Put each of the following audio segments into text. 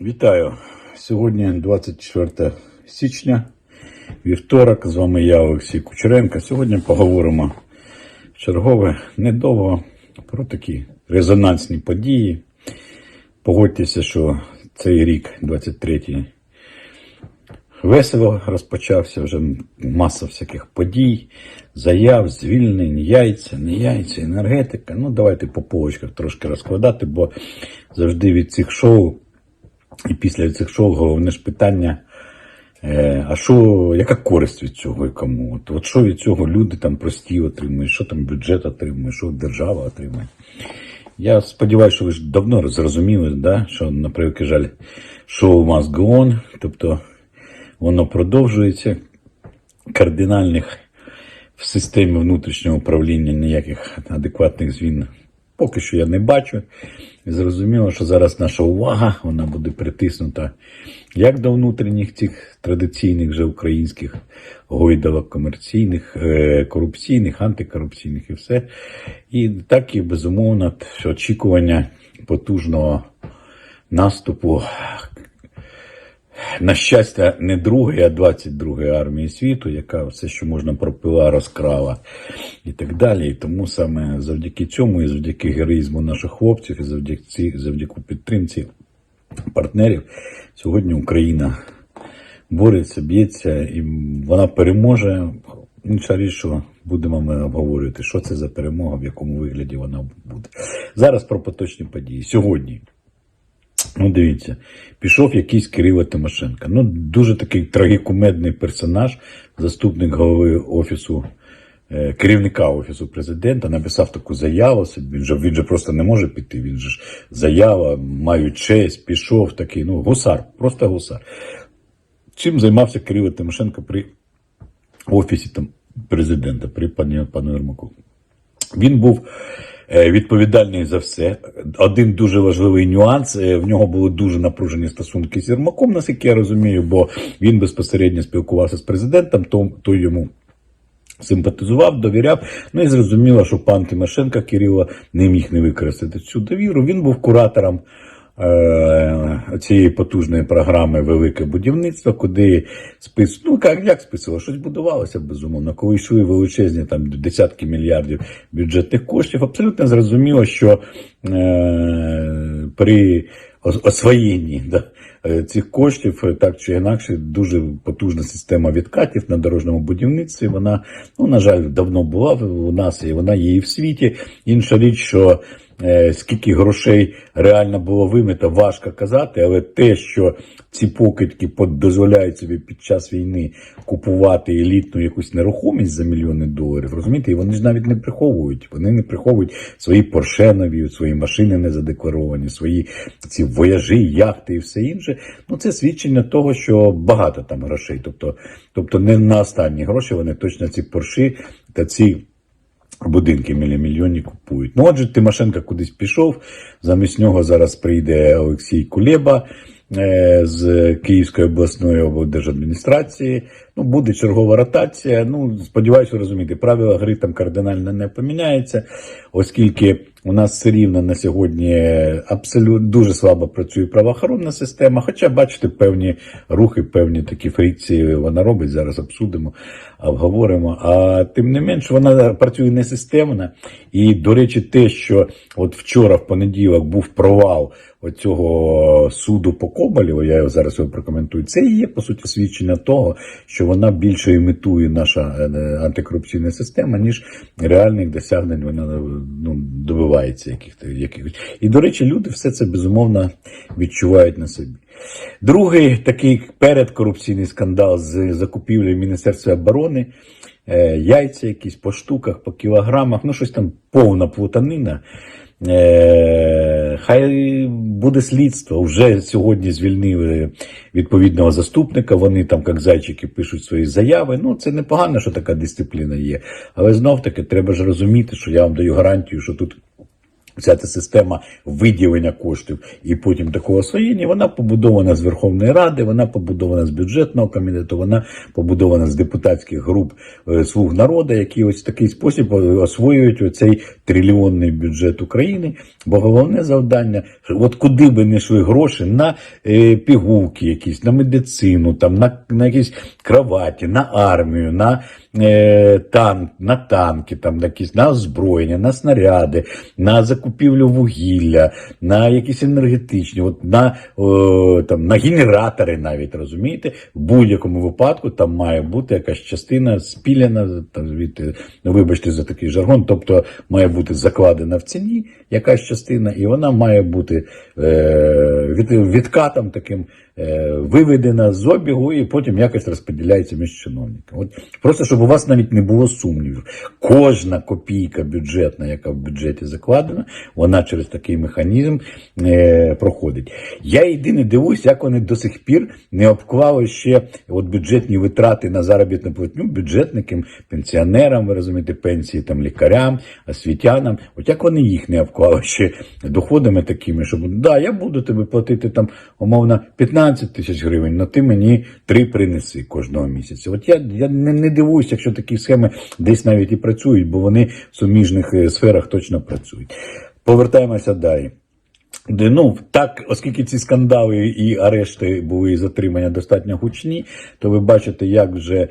Вітаю! Сьогодні 24 січня, вівторок. З вами я, Олексій Кучеренко. Сьогодні поговоримо чергове недовго про такі резонансні події. Погодьтеся, що цей рік, 23-й, весело розпочався, вже маса всяких подій, заяв, звільнень, яйця, не яйця, енергетика. Ну, давайте по полочках трошки розкладати, бо завжди від цих шоу і після цих шоу головне ж питання, е, а що, яка користь від цього і кому? От, от що від цього люди там прості отримують, що там бюджет отримує, що держава отримує. Я сподіваюся, що ви ж давно зрозуміли, да, що, на превеликий жаль, шоу must go on, тобто воно продовжується. Кардинальних в системі внутрішнього управління ніяких адекватних змін поки що я не бачу. Зрозуміло, що зараз наша увага вона буде притиснута як до внутрішніх цих традиційних вже українських гойдалок комерційних, е, корупційних, антикорупційних і все. І так і безумовно очікування потужного наступу на щастя, не другої, а 22-ї армії світу, яка все, що можна пропила, розкрала і так далі. І тому саме завдяки цьому, і завдяки героїзму наших хлопців, і завдяки, завдяки підтримці партнерів, сьогодні Україна бореться, б'ється, і вона переможе. Інша річ, що будемо ми обговорювати, що це за перемога, в якому вигляді вона буде. Зараз про поточні події. Сьогодні. Ну, дивіться, пішов якийсь Кирило Тимошенко. Ну, дуже такий трагікумедний персонаж, заступник голови офісу, е, керівника офісу президента, написав таку заяву. Він же, він же просто не може піти. Він же ж заява, маю честь, пішов такий. Ну, гусар, просто гусар. Чим займався Кирило Тимошенко при офісі там, президента, при пані пану Єрмаку? Він був відповідальний за все. Один дуже важливий нюанс. е, В нього були дуже напружені стосунки з Єрмаком, наскільки я розумію, бо він безпосередньо спілкувався з президентом, то, то йому. Симпатизував, довіряв. Ну і зрозуміло, що пан Тимошенко Кирило не міг не використати цю довіру. Він був куратором е, цієї потужної програми Велике будівництво, куди спис... ну як, як списувало, щось будувалося безумовно. Коли йшли величезні там десятки мільярдів бюджетних коштів, абсолютно зрозуміло, що е, при освоєнні да, е, цих коштів е, так чи інакше дуже потужна система відкатів на дорожньому будівництві. Вона, ну на жаль, давно була в- нас, і вона є і в світі. Інша річ, що е, скільки грошей реально було вимито, важко казати, але те, що ці покидьки под- дозволяють собі під час війни купувати елітну якусь нерухомість за мільйони доларів, розумієте, і вони ж навіть не приховують. Вони не приховують свої поршенові, свої машини не задекларовані, свої ці вояжі, яхти і все інше. Ну це свідчення того, що багато там грошей. Тобто, тобто не на останні гроші вони точно ці порші та ці. Будинки мільйонні купують. Ну, отже, Тимошенко кудись пішов. Замість нього зараз прийде Олексій Кулеба е, з Київської обласної облдержадміністрації. Ну, буде чергова ротація. Ну, сподіваюся, розумієте, правила гри там кардинально не поміняються, оскільки у нас все рівно на сьогодні абсолютно дуже слабо працює правоохоронна система. Хоча, бачите, певні рухи, певні такі фрикції вона робить. Зараз обсудимо, обговоримо. А тим не менш, вона працює не системно. І, до речі, те, що от вчора, в понеділок, був провал оцього суду по Коболєву, я його зараз його прокоментую. Це і є по суті свідчення того, що вона більше імітує наша е, антикорупційна система, ніж реальних досягнень вона ну, добивається яких-то якихось. І, до речі, люди все це безумовно відчувають на собі. Другий такий передкорупційний скандал з закупівлею Міністерства оборони. Е, Яйця якісь по штуках, по кілограмах, ну щось там повна плутанина. Е, Хай буде слідство. Вже сьогодні звільнили відповідного заступника. Вони там, як зайчики, пишуть свої заяви. Ну, це непогано, що така дисципліна є. Але знов таки треба ж розуміти, що я вам даю гарантію, що тут ця система виділення коштів і потім такого освоєння, вона побудована з Верховної Ради, вона побудована з бюджетного комітету, вона побудована з депутатських груп е, слуг народу, які ось в такий спосіб е, освоюють оцей трильйонний бюджет України. Бо головне завдання, от куди би не йшли гроші на е, пігулки, якісь, на медицину, там, на, на якісь кроваті, на армію, на танк, на танки, там, на, якісь, на озброєння, на снаряди, на закупівлю вугілля, на якісь енергетичні, от на, е, там, на генератори навіть, розумієте? В будь-якому випадку там має бути якась частина спілена, там, звідти, ну, вибачте за такий жаргон, тобто має бути закладена в ціні якась частина, і вона має бути е, від, відкатом таким е, виведена з обігу і потім якось розподіляється між чиновниками. От просто щоб у вас навіть не було сумнівів. Кожна копійка бюджетна, яка в бюджеті закладена, вона через такий механізм е, проходить. Я єдине дивуюсь, як вони до сих пір не обклали ще от бюджетні витрати на заробітну платню бюджетникам, пенсіонерам, ви розумієте, пенсії там лікарям, освітянам. От як вони їх не обклали ще доходами такими, щоб да, я буду тобі платити там умовно 15 тисяч гривень, але ти мені 3 принеси кожного місяця. От я, я не, не дивуюся, якщо такі схеми десь навіть і працюють, бо вони в суміжних е, сферах точно працюють. Повертаємося далі. Ну, так, оскільки ці скандали і арешти були і затримання достатньо гучні, то ви бачите, як вже.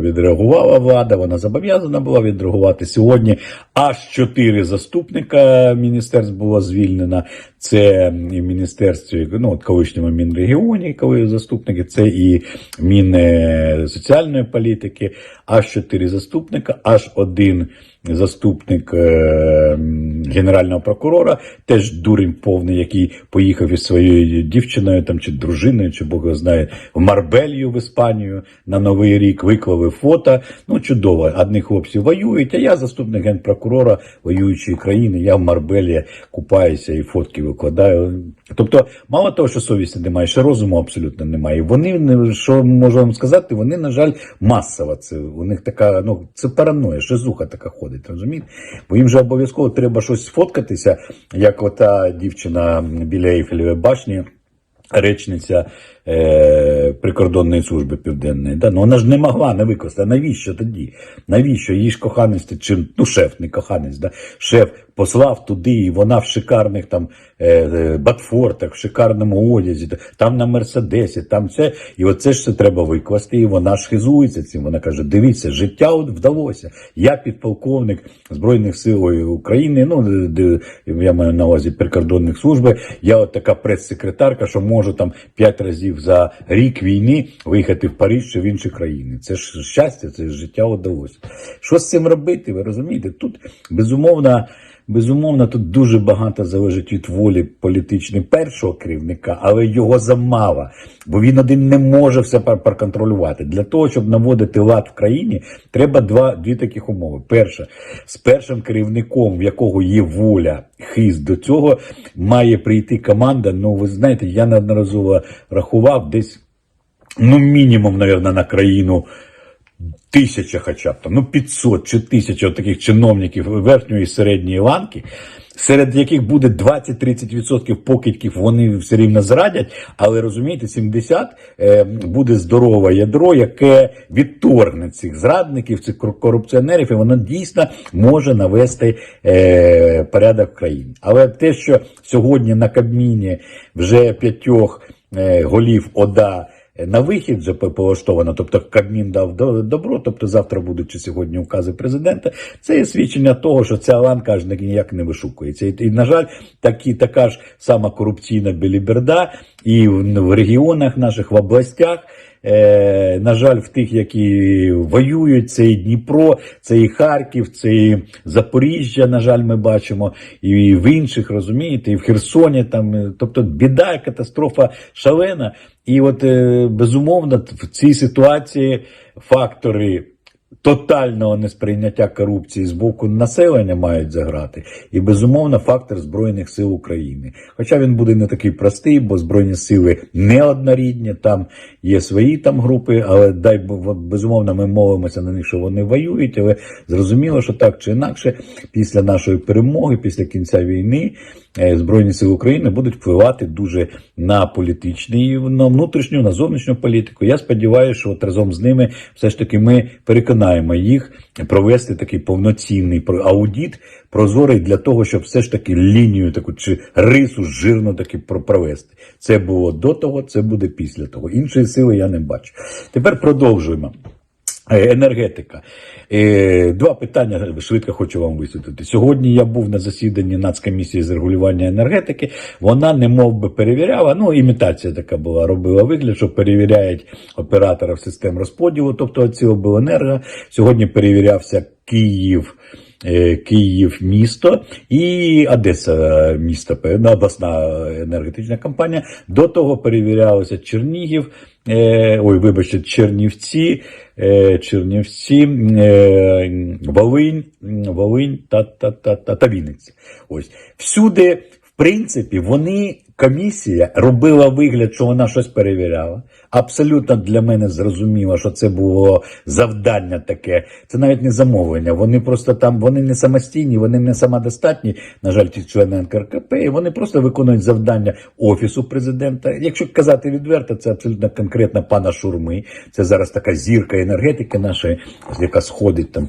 Відреагувала влада. Вона зобов'язана була відреагувати сьогодні. Аж чотири заступника міністерств було звільнено. Це і в міністерстві, ну от колишньому Мінрегіоні, коли заступники, це і Мін е, соціальної політики, аж чотири заступника, аж один заступник е, генерального прокурора, теж дурень повний, який поїхав із своєю дівчиною там чи дружиною, чи Бог його знає, в Марбелью в Іспанію на Новий рік виклали фото. Ну, чудово, одні хлопці воюють, а я заступник генпрокурора воюючої країни, я в Марбелі купаюся і фотки викладаю. Тобто, мало того, що совісті немає, ще розуму абсолютно немає. Вони, що можу вам сказати, вони, на жаль, масово. Це у них така, ну, це параноя, шизуха така ходить, розумієте? Бо їм же обов'язково треба щось сфоткатися, як ота дівчина біля Ейфелевої башні. Речниця е, прикордонної служби південної. Да? Ну вона ж не могла не використати. А навіщо тоді? Навіщо? Її ж коханець, чи ну шеф, не коханець, да? шеф послав туди, і вона в шикарних там е, е, батфортах, в шикарному одязі, там на Мерседесі, там це. І оце ж все треба викласти. І вона ж хизується цим. Вона каже: дивіться, життя вдалося. Я підполковник Збройних сил України. Ну я маю на увазі прикордонних служби. Я от така прес-секретарка, що можу там п'ять разів за рік війни виїхати в Париж чи в інші країни. Це ж щастя, це ж життя удалося. Що з цим робити? Ви розумієте? Тут безумовно. Безумовно, тут дуже багато залежить від волі політичної першого керівника, але його замало, бо він один не може все проконтролювати. Для того, щоб наводити лад в країні, треба два, дві таких умови. Перше, з першим керівником, в якого є воля, хист до цього, має прийти команда. Ну, ви знаєте, я неодноразово рахував десь, ну, мінімум, мабуть, на країну тисяча хоча б ну 500 чи тисяча таких чиновників верхньої і середньої ланки, серед яких буде 20-30% покидьків, вони все рівно зрадять, але розумієте, 70 е, буде здорове ядро, яке відторгне цих зрадників, цих корупціонерів, і воно дійсно може навести е, порядок в країні. Але те, що сьогодні на Кабміні вже п'ятьох е, голів ОДА на вихід вже полаштовано, тобто Кабмін дав до- добро, тобто завтра будуть чи сьогодні укази президента. Це є свідчення того, що ця ланка аж ніяк не вишукується. І, на жаль, такі, така ж сама корупційна біліберда і в регіонах наших, в областях. Е, на жаль, в тих, які воюють, це і Дніпро, це і Харків, це і Запоріжжя, на жаль, ми бачимо, і в інших, розумієте, і в Херсоні там, е, тобто біда, катастрофа шалена. І от е, безумовно в цій ситуації фактори тотального несприйняття корупції з боку населення мають заграти, і безумовно фактор Збройних сил України. Хоча він буде не такий простий, бо Збройні сили неоднорідні, там є свої там групи, але дай безумовно, ми молимося на них, що вони воюють, але зрозуміло, що так чи інакше, після нашої перемоги, після кінця війни. е, Збройні сили України будуть впливати дуже на політичні, на внутрішню, на зовнішню політику. Я сподіваюся, що от разом з ними все ж таки ми переконаємо їх провести такий повноцінний аудіт, прозорий для того, щоб все ж таки лінію таку чи рису жирно таки провести. Це було до того, це буде після того. Іншої сили я не бачу. Тепер продовжуємо. Е, Енергетика. Е, Два питання швидко хочу вам висвітлити. Сьогодні я був на засіданні Нацкомісії з регулювання енергетики. Вона не мов би перевіряла, ну імітація така була, робила вигляд, що перевіряють операторів систем розподілу, тобто ці обленерго. Сьогодні перевірявся Київ. Е, Київ місто і Одеса місто, певна обласна енергетична компанія. До того перевірялося Чернігів, е, ой, вибачте, Чернівці, е, Чернівці, Волинь, Волинь та, та, та, та, та Вінниця. Ось всюди, в принципі, вони. Комісія робила вигляд, що вона щось перевіряла. Абсолютно для мене зрозуміло, що це було завдання таке. Це навіть не замовлення. Вони просто там, вони не самостійні, вони не самодостатні. На жаль, ті члени НКРКП, і вони просто виконують завдання офісу президента. Якщо казати відверто, це абсолютно конкретно пана Шурми. Це зараз така зірка енергетики нашої, яка сходить там,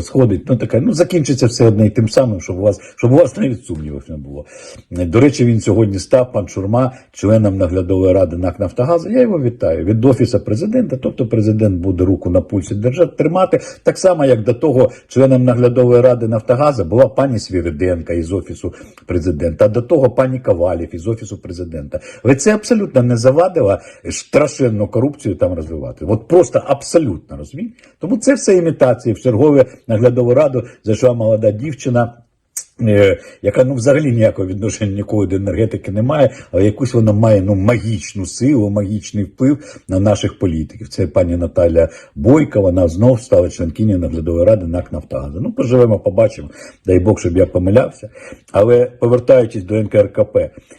сходить. Ну така, ну закінчиться все одне і тим самим, щоб у вас, щоб у вас навіть сумнівів не було. До речі, він сьогодні став пан Шурма членом наглядової ради НАК Нафтогазу. Я його вітаю від офісу президента. Тобто президент буде руку на пульсі держав тримати. Так само, як до того членом наглядової ради Нафтогазу була пані Свіриденка із офісу президента, а до того пані Ковалів із офісу президента. Але це абсолютно не завадило страшенну корупцію там розвивати. От просто абсолютно розумієте? Тому це все імітації в чергове наглядову раду зайшла молода дівчина. Е, Яка ну взагалі ніякого відношення ніколи до енергетики не має, але якусь вона має ну магічну силу, магічний вплив на наших політиків. Це пані Наталя Бойка. Вона знов стала членкинею наглядової ради НАК Нафтогазу. Ну поживемо, побачимо. Дай Бог, щоб я помилявся. Але повертаючись до НКРКП,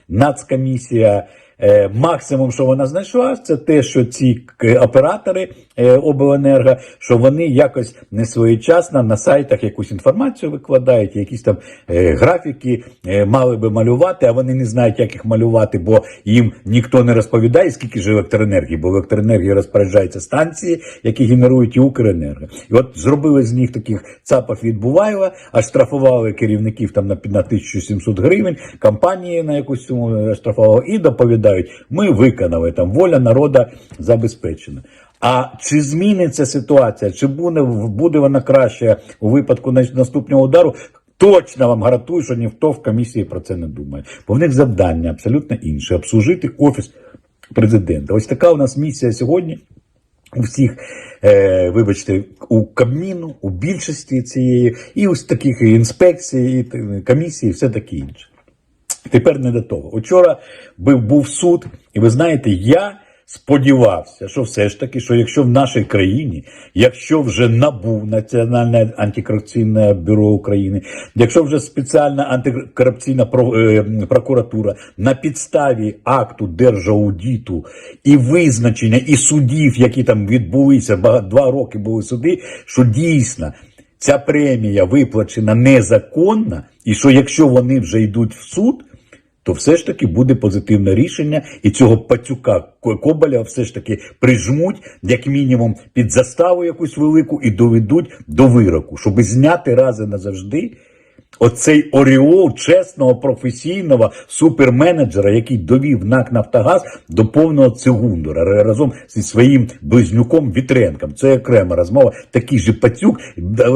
нацкомісія. Е, Максимум, що вона знайшла, це те, що ці оператори е, обленерго, що вони якось не своєчасно на сайтах якусь інформацію викладають, якісь там е, графіки мали би малювати, а вони не знають, як їх малювати, бо їм ніхто не розповідає, скільки ж електроенергії, бо електроенергії розпоряджаються станції, які генерують і Укренерго. І от зробили з них таких ЦАПів від Буваєва, а штрафували керівників там на, на 1700 гривень, компанії на якусь суму штрафували і доповідають, ми виконали там воля народу забезпечена. А чи зміниться ситуація, чи буде, буде вона краще у випадку наступного удару? Точно вам гарантую, що ніхто в комісії про це не думає. Бо в них завдання абсолютно інше обслужити офіс президента. Ось така у нас місія сьогодні. У всіх, е, вибачте, у Кабміну, у більшості цієї, і ось таких інспекцій, і комісій, і все таке інше. Тепер не до того. Учора був, суд, і ви знаєте, я сподівався, що все ж таки, що якщо в нашій країні, якщо вже НАБУ, Національне антикорупційне бюро України, якщо вже спеціальна антикорупційна е, прокуратура на підставі акту держаудіту і визначення і судів, які там відбулися, два роки були суди, що дійсно ця премія виплачена незаконно, і що якщо вони вже йдуть в суд, то все ж таки буде позитивне рішення, і цього пацюка Ко- Коболя все ж таки прижмуть, як мінімум, під заставу якусь велику і доведуть до вироку, щоб зняти рази назавжди оцей оріол чесного, професійного суперменеджера, який довів НАК Нафтогаз до повного цигундура разом зі своїм близнюком Вітренком. Це окрема розмова. Такий же пацюк,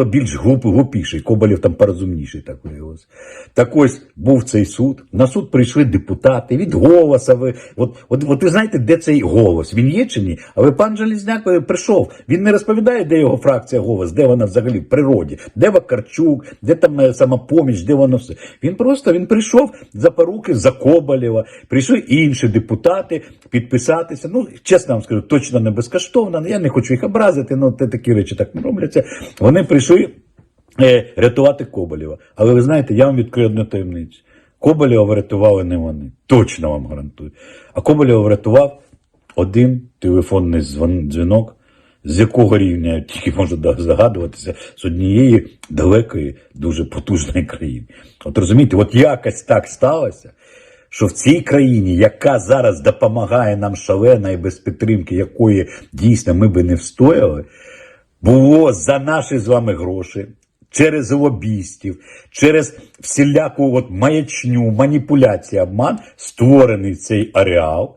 більш глуп, глупіший. Коболєв там порозумніший так виявилося. Так ось був цей суд. На суд прийшли депутати від голоса. Ви от, от, от ви знаєте, де цей голос? Він є чи ні? Але пан Желізняк е, прийшов. Він не розповідає, де його фракція голос, де вона взагалі в природі, де Вакарчук, де там е, самопоміч, де воно все. Він просто він прийшов за поруки за Коболєва, прийшли інші депутати підписатися. Ну, чесно вам скажу, точно не безкоштовно. Я не хочу їх образити, ну те такі речі так не робляться. Вони прийшли е, рятувати Коболєва. Але ви знаєте, я вам відкрию одну таємницю. Коболєва врятували не вони. Точно вам гарантую. А Коболєва врятував один телефонний дзвінок, з якого рівня тільки можу да- здогадуватися, з однієї далекої, дуже потужної країни. От розумієте, от якось так сталося, що в цій країні, яка зараз допомагає нам шалена і без підтримки, якої дійсно ми би не встояли, було за наші з вами гроші, через лобістів, через всіляку от маячню, маніпуляцію, обман, створений цей ареал.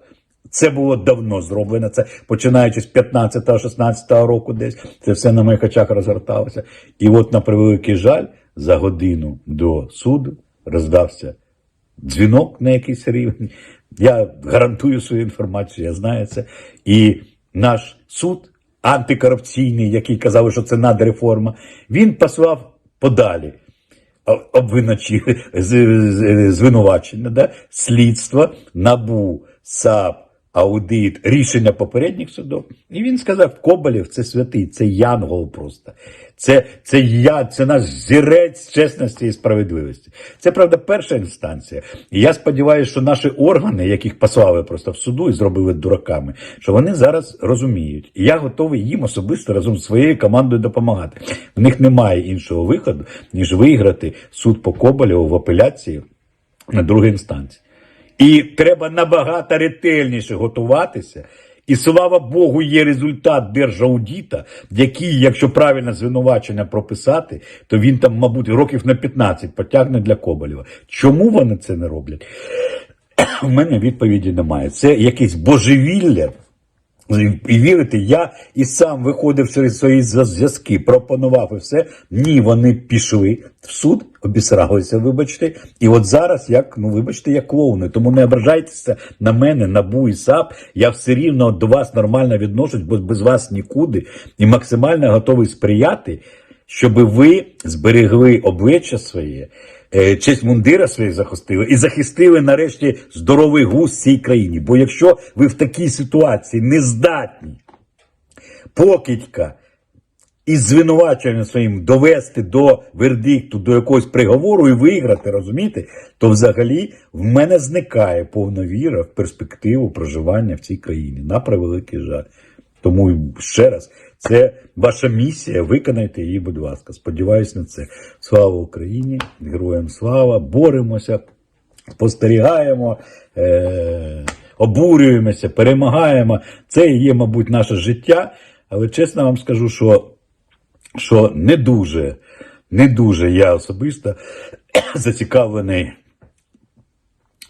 Це було давно зроблено. Це починаючи з 15-16 року, десь це все на моїх очах розгорталося. І от на превеликий жаль, за годину до суду роздався дзвінок на якийсь рівень. Я гарантую свою інформацію, я знаю це. І наш суд антикорупційний, який казав, що це надреформа, він послав подалі звинувачення, да? слідство, НАБУ, САП, аудит, рішення попередніх судів. І він сказав, Коболєв це святий, це янгол просто. Це, це я, це наш зірець чесності і справедливості. Це правда перша інстанція. І я сподіваюся, що наші органи, яких послали просто в суду і зробили дураками, що вони зараз розуміють. І я готовий їм особисто разом з своєю командою допомагати. В них немає іншого виходу, ніж виграти суд по Коболєву в апеляції на другій інстанції. І треба набагато ретельніше готуватися. І слава Богу, є результат держаудіта, який, якщо правильно звинувачення прописати, то він там, мабуть, років на 15 потягне для Коболєва. Чому вони це не роблять? У мене відповіді немає. Це якесь божевілля. І вірите, я і сам виходив через свої зв'язки, пропонував і все. Ні, вони пішли в суд, обісралися, вибачте. І от зараз, як, ну вибачте, як клоуни. Тому не ображайтеся на мене, на БУ і САП. Я все рівно до вас нормально відношусь, бо без вас нікуди. І максимально готовий сприяти, щоб ви зберегли обличчя своє, честь мундира своїх захистили і захистили нарешті здоровий в цій країні. Бо якщо ви в такій ситуації не здатні покидька із звинуваченням своїм довести до вердикту, до якогось приговору і виграти, розумієте, то взагалі в мене зникає повна віра в перспективу проживання в цій країні. На превеликий жаль. Тому ще раз, це ваша місія. Виконайте її, будь ласка. Сподіваюсь на це. Слава Україні! Героям слава! Боремося, спостерігаємо, е- обурюємося, перемагаємо. Це і є, мабуть, наше життя. Але чесно вам скажу, що, що не дуже, не дуже я особисто зацікавлений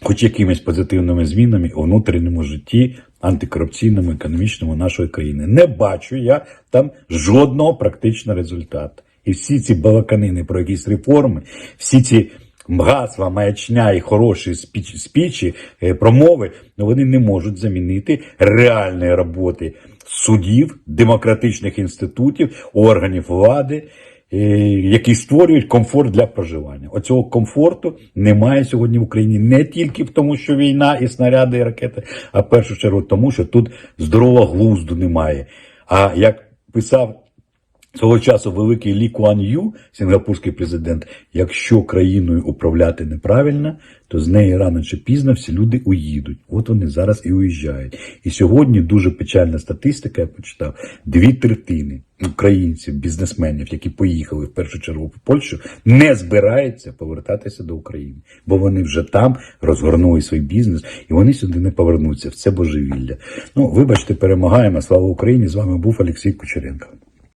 хоч якимись позитивними змінами у внутрішньому житті антикорупційному, економічному нашої країни. Не бачу я там жодного практичного результату. І всі ці балаканини про якісь реформи, всі ці гасла, маячня і хороші спіч, спічі, е, промови, ну, вони не можуть замінити реальної роботи судів, демократичних інститутів, органів влади, які створюють комфорт для проживання. Оцього комфорту немає сьогодні в Україні не тільки в тому, що війна і снаряди, і ракети, а в першу чергу тому, що тут здорового глузду немає. А як писав Свого часу великий Лі Куан Ю, сінгапурський президент, якщо країною управляти неправильно, то з неї рано чи пізно всі люди уїдуть. От вони зараз і уїжджають. І сьогодні дуже печальна статистика, я почитав, дві третини українців, бізнесменів, які поїхали в першу чергу в Польщу, не збираються повертатися до України, бо вони вже там розгорнули свій бізнес і вони сюди не повернуться. Це божевілля. Ну, вибачте, перемагаємо. Слава Україні! З вами був Олексій Кучеренко.